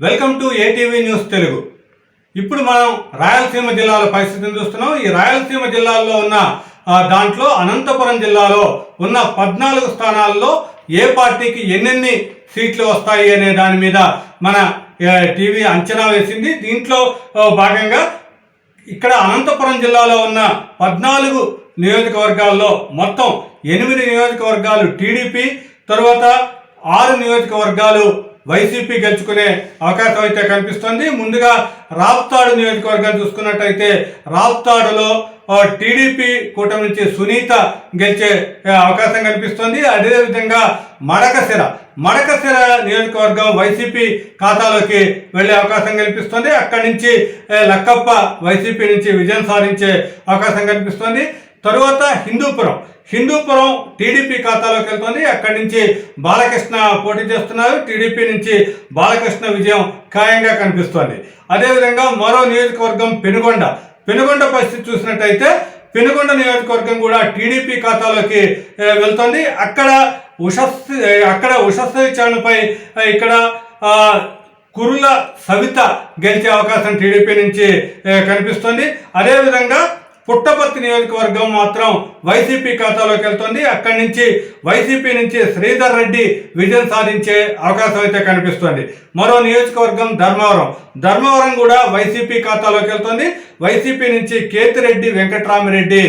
Welcome to ATV news Telugu. ఇప్పుడు మనం రాయలసీమ జిల్లాల పరిస్థితిని చూస్తున్నాం. ఈ రాయలసీమ జిల్లాల్లో ఉన్న దాంట్లో అనంతపురం జిల్లాలో ఉన్న పద్నాలుగు స్థానాల్లో ఏ పార్టీకి ఎన్నెన్ని సీట్లు వస్తాయి అనే దాని మీద మన టీవీ అంచనా వేసింది. దీంట్లో భాగంగా ఇక్కడ అనంతపురం జిల్లాలో ఉన్న పద్నాలుగు నియోజకవర్గాల్లో మొత్తం ఎనిమిది నియోజకవర్గాలు టీడీపీ తర్వాత ఆరు నియోజకవర్గాలు వైసీపీ గెలుచుకునే అవకాశం అయితే కనిపిస్తుంది. ముందుగా రాప్తాడు నియోజకవర్గం చూసుకున్నట్టయితే రాప్తాడులో టీడీపీ కూటమి నుంచి సునీత గెలిచే అవకాశం కనిపిస్తుంది. అదేవిధంగా మడకసిర మడకసిర నియోజకవర్గం వైసీపీ ఖాతాలోకి వెళ్ళే అవకాశం కనిపిస్తుంది. అక్కడి నుంచి లక్కప్ప వైసీపీ నుంచి విజయం సాధించే అవకాశం కనిపిస్తుంది. తరువాత హిందూపురం హిందూపురం టీడీపీ ఖాతాలోకి వెళ్తుంది. అక్కడి నుంచి బాలకృష్ణ పోటీ చేస్తున్నారు. టీడీపీ నుంచి బాలకృష్ణ విజయం ఖాయంగా కనిపిస్తోంది. అదేవిధంగా మరో నియోజకవర్గం పెనుగొండ. పెనుగొండ పరిస్థితి చూసినట్టయితే పెనుగొండ నియోజకవర్గం కూడా టీడీపీ ఖాతాలోకి వెళ్తుంది. అక్కడ ఉషస్ అక్కడ ఉషస్సు చరణపై ఇక్కడ కురుల సవిత గెలిచే అవకాశం టీడీపీ నుంచి కనిపిస్తుంది. అదేవిధంగా పుట్టపర్తి నియోజకవర్గం మాత్రం వైసీపీ ఖాతాలోకి వెళ్తుంది. అక్కడి నుంచి వైసీపీ నుంచి శ్రీధర్ రెడ్డి విజయం సాధించే అవకాశం అయితే కనిపిస్తుంది. మరో నియోజకవర్గం ధర్మవరం. ధర్మవరం కూడా వైసీపీ ఖాతాలోకి వెళ్తుంది. వైసీపీ నుంచి కేతిరెడ్డి వెంకట్రామిరెడ్డి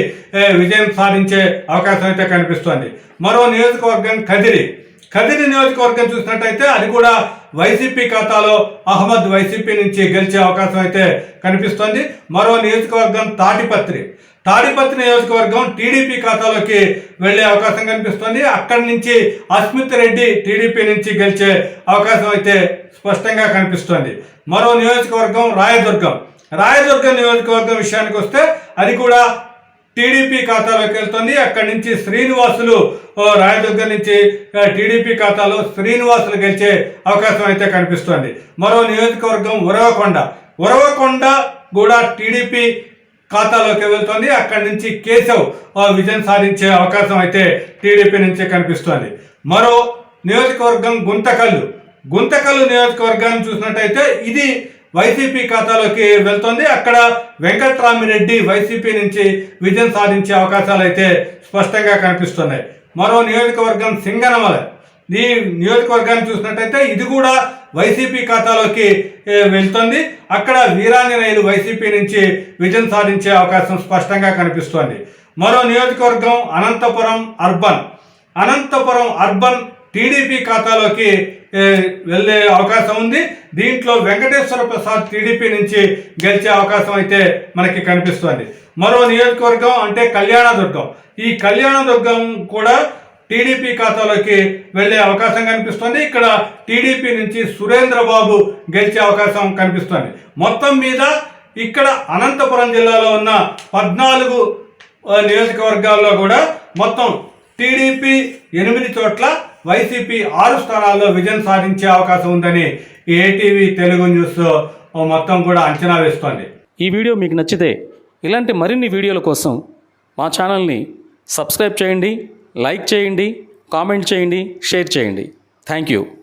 విజయం సాధించే అవకాశం అయితే కనిపిస్తుంది. మరో నియోజకవర్గం కదిరి. కదిరి నియోజకవర్గం చూసినట్టయితే అది కూడా వైసీపీ ఖాతాలో అహ్మద్ వైసీపీ నుంచి గెలిచే అవకాశం అయితే కనిపిస్తోంది. మరో నియోజకవర్గం తాటిపత్రి. తాడిపత్రి నియోజకవర్గం టీడీపీ ఖాతాలోకి వెళ్ళే అవకాశం కనిపిస్తుంది. అక్కడి నుంచి అస్మిత్ రెడ్డి టీడీపీ నుంచి గెలిచే అవకాశం అయితే స్పష్టంగా కనిపిస్తోంది. మరో నియోజకవర్గం రాయదుర్గం. రాయదుర్గం నియోజకవర్గం విషయానికి వస్తే అది కూడా టీడీపీ ఖాతాలోకి వెళ్తుంది. అక్కడి నుంచి శ్రీనివాసులు ఓ, రాయదుర్గం నుంచి టీడీపీ ఖాతాలో శ్రీనివాసులు గెలిచే అవకాశం అయితే కనిపిస్తోంది. మరో నియోజకవర్గం ఉరవకొండ. ఉరవకొండ కూడా టీడీపీ ఖాతాలోకి వెళ్తోంది. అక్కడి నుంచి కేశవ్ విజయం సాధించే అవకాశం అయితే టీడీపీ నుంచి కనిపిస్తోంది. మరో నియోజకవర్గం గుంతకల్లు. గుంతకల్లు నియోజకవర్గాన్ని చూసినట్టయితే ఇది వైసీపీ ఖాతాలోకి వెళ్తుంది. అక్కడ వెంకట్రామిరెడ్డి వైసీపీ నుంచి విజయం సాధించే అవకాశాలు అయితే స్పష్టంగా కనిపిస్తున్నాయి. మరో నియోజకవర్గం సింగనమల. ఈ నియోజకవర్గాన్ని చూసినట్టయితే ఇది కూడా వైసీపీ ఖాతాలోకి వెళ్తుంది. అక్కడ వీరాంజనేయులు వైసీపీ నుంచి విజయం సాధించే అవకాశం స్పష్టంగా కనిపిస్తోంది. మరో నియోజకవర్గం Anantapuram urban. Anantapuram urban TDP ఖాతాలోకి వెళ్ళే అవకాశం ఉంది. దీంట్లో వెంకటేశ్వర ప్రసాద్ టీడీపీ నుంచి గెలిచే అవకాశం అయితే మనకి కనిపిస్తుంది. మరో నియోజకవర్గం అంటే కళ్యాణదుర్గం. ఈ కళ్యాణదుర్గం కూడా టీడీపీ ఖాతాలోకి వెళ్ళే అవకాశం కనిపిస్తుంది. ఇక్కడ టీడీపీ నుంచి సురేంద్రబాబు గెలిచే అవకాశం కనిపిస్తుంది. మొత్తం మీద ఇక్కడ అనంతపురం జిల్లాలో ఉన్న పద్నాలుగు నియోజకవర్గాల్లో కూడా మొత్తం టీడీపీ ఎనిమిది చోట్ల వైసీపీ ఆరు స్థానాల్లో విజయం సాధించే అవకాశం ఉందని ఏటీవీ తెలుగు న్యూస్ మొత్తం కూడా అంచనా వేస్తోంది. ఈ వీడియో మీకు నచ్చితే ఇలాంటి మరిన్ని వీడియోల కోసం మా ఛానల్ని సబ్స్క్రైబ్ చేయండి లైక్ చేయండి కామెంట్ చేయండి షేర్ చేయండి. Thank you